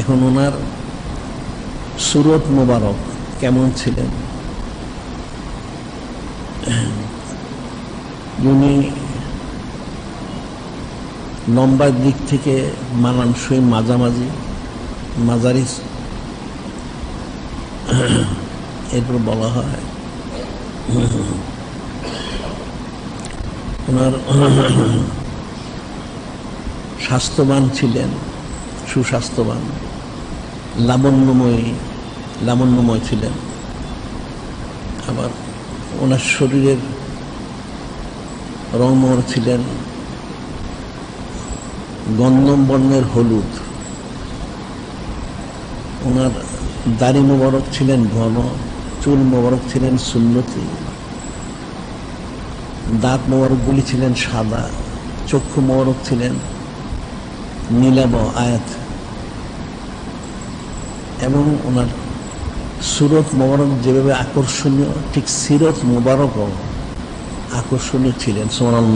এখন ওনার সুরত মোবারক কেমন ছিলেন? উনি লম্বার দিক থেকে মানানসই মাঝামাঝি, মাঝারি এরপর বলা হয় ওনার স্বাস্থ্যবান ছিলেন। সুস্বাস্থ্যবান, লাবণ্যময়ী, লাবণ্যময় ছিলেন। আবার ওনার শরীরের রংমর ছিলেন গন্ধম বর্ণের হলুদ। ওনার দাড়ি মোবারক ছিলেন ঘন, চুল মোবারক ছিলেন সুন্নতি, দাঁত মোবারকগুলি ছিলেন সাদা, চক্ষু মোবারক ছিলেন নীলাব আয়াত। এবং ওনার সুরত মোবারক যেভাবে আকর্ষণীয় ঠিক সিরত মোবারকও আকর্ষণীয় ছিলেন। সোনাল